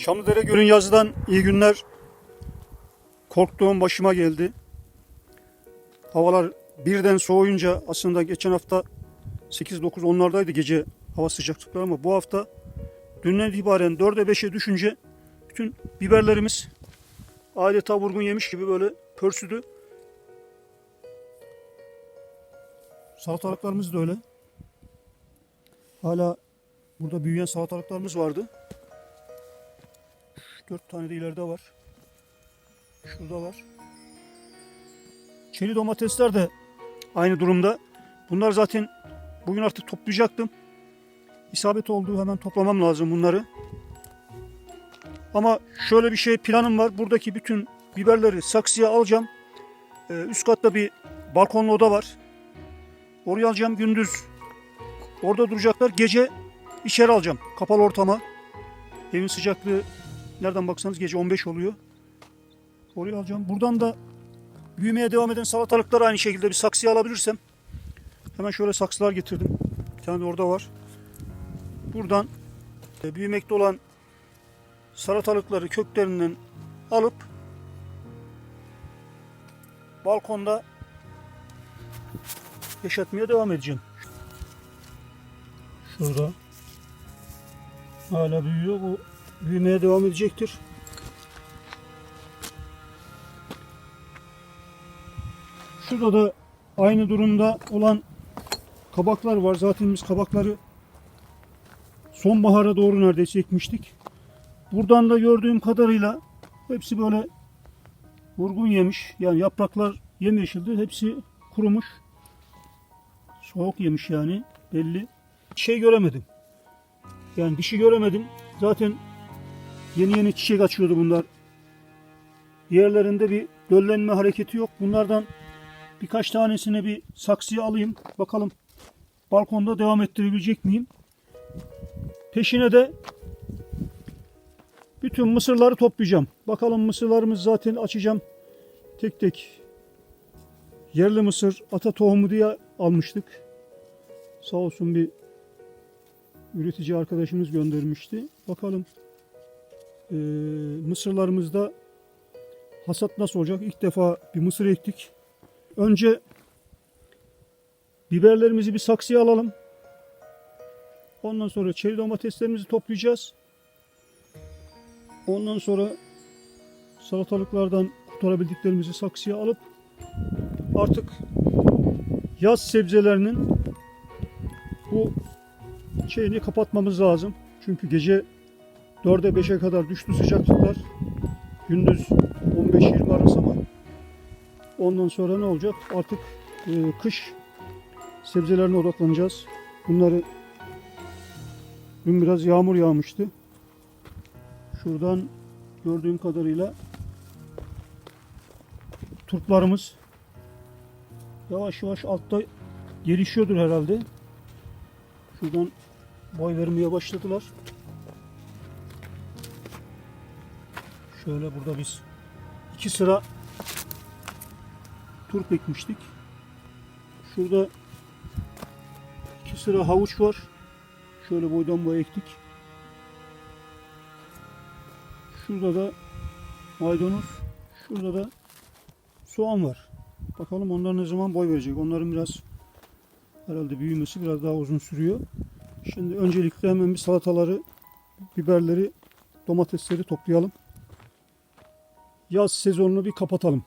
Çamlıdere Gölün yazıdan iyi günler. Korktuğum başıma geldi. Havalar birden soğuyunca aslında geçen hafta 8-9 onlardaydı gece hava sıcaklıkları ama bu hafta dünden itibaren 4'e 5'e düşünce bütün biberlerimiz adeta vurgun yemiş gibi böyle pörsüdü. Salatalıklarımız da öyle. Hala burada büyüyen salatalıklarımız vardı. Dört tane de ileride var. Şurada var. Çeri domatesler de aynı durumda. Bunlar zaten bugün artık toplayacaktım. İsabet oldu hemen toplamam lazım bunları. Ama şöyle bir şey planım var. Buradaki bütün biberleri saksıya alacağım. Ee, üst katta bir balkonlu oda var. Oraya alacağım gündüz. Orada duracaklar. Gece içeri alacağım. Kapalı ortama. Evin sıcaklığı nereden baksanız gece 15 oluyor. Oraya alacağım. Buradan da büyümeye devam eden salatalıkları aynı şekilde bir saksıya alabilirsem. Hemen şöyle saksılar getirdim. Bir tane de orada var. Buradan e, büyümekte olan salatalıkları köklerinden alıp balkonda yaşatmaya devam edeceğim. Şurada hala büyüyor. Bu büyümeye devam edecektir. Şurada da aynı durumda olan kabaklar var. Zaten biz kabakları sonbahara doğru neredeyse ekmiştik. Buradan da gördüğüm kadarıyla hepsi böyle vurgun yemiş. Yani yapraklar yemyeşildi. Hepsi kurumuş. Soğuk yemiş yani belli. Şey göremedim. Yani dişi göremedim. Zaten yeni yeni çiçek açıyordu bunlar. Diğerlerinde bir döllenme hareketi yok. Bunlardan birkaç tanesini bir saksıya alayım. Bakalım balkonda devam ettirebilecek miyim? Peşine de bütün mısırları toplayacağım. Bakalım mısırlarımız zaten açacağım. Tek tek yerli mısır ata tohumu diye almıştık. Sağ olsun bir üretici arkadaşımız göndermişti. Bakalım eee mısırlarımızda hasat nasıl olacak? İlk defa bir mısır ektik. Önce biberlerimizi bir saksıya alalım. Ondan sonra çeri domateslerimizi toplayacağız. Ondan sonra salatalıklardan kurtarabildiklerimizi saksıya alıp artık yaz sebzelerinin bu şeyini kapatmamız lazım. Çünkü gece 4'e 5'e kadar düştü sıcaklıklar. Gündüz 15-20 arası ama ondan sonra ne olacak? Artık e, kış sebzelerine odaklanacağız. Bunları dün biraz yağmur yağmıştı. Şuradan gördüğüm kadarıyla turplarımız yavaş yavaş altta gelişiyordur herhalde. Şuradan boy vermeye başladılar. Şöyle burada biz iki sıra turp ekmiştik. Şurada iki sıra havuç var. Şöyle boydan boya ektik. Şurada da maydanoz. Şurada da soğan var. Bakalım onlar ne zaman boy verecek. Onların biraz herhalde büyümesi biraz daha uzun sürüyor. Şimdi öncelikle hemen bir salataları, biberleri, domatesleri toplayalım. Yaz sezonunu bir kapatalım.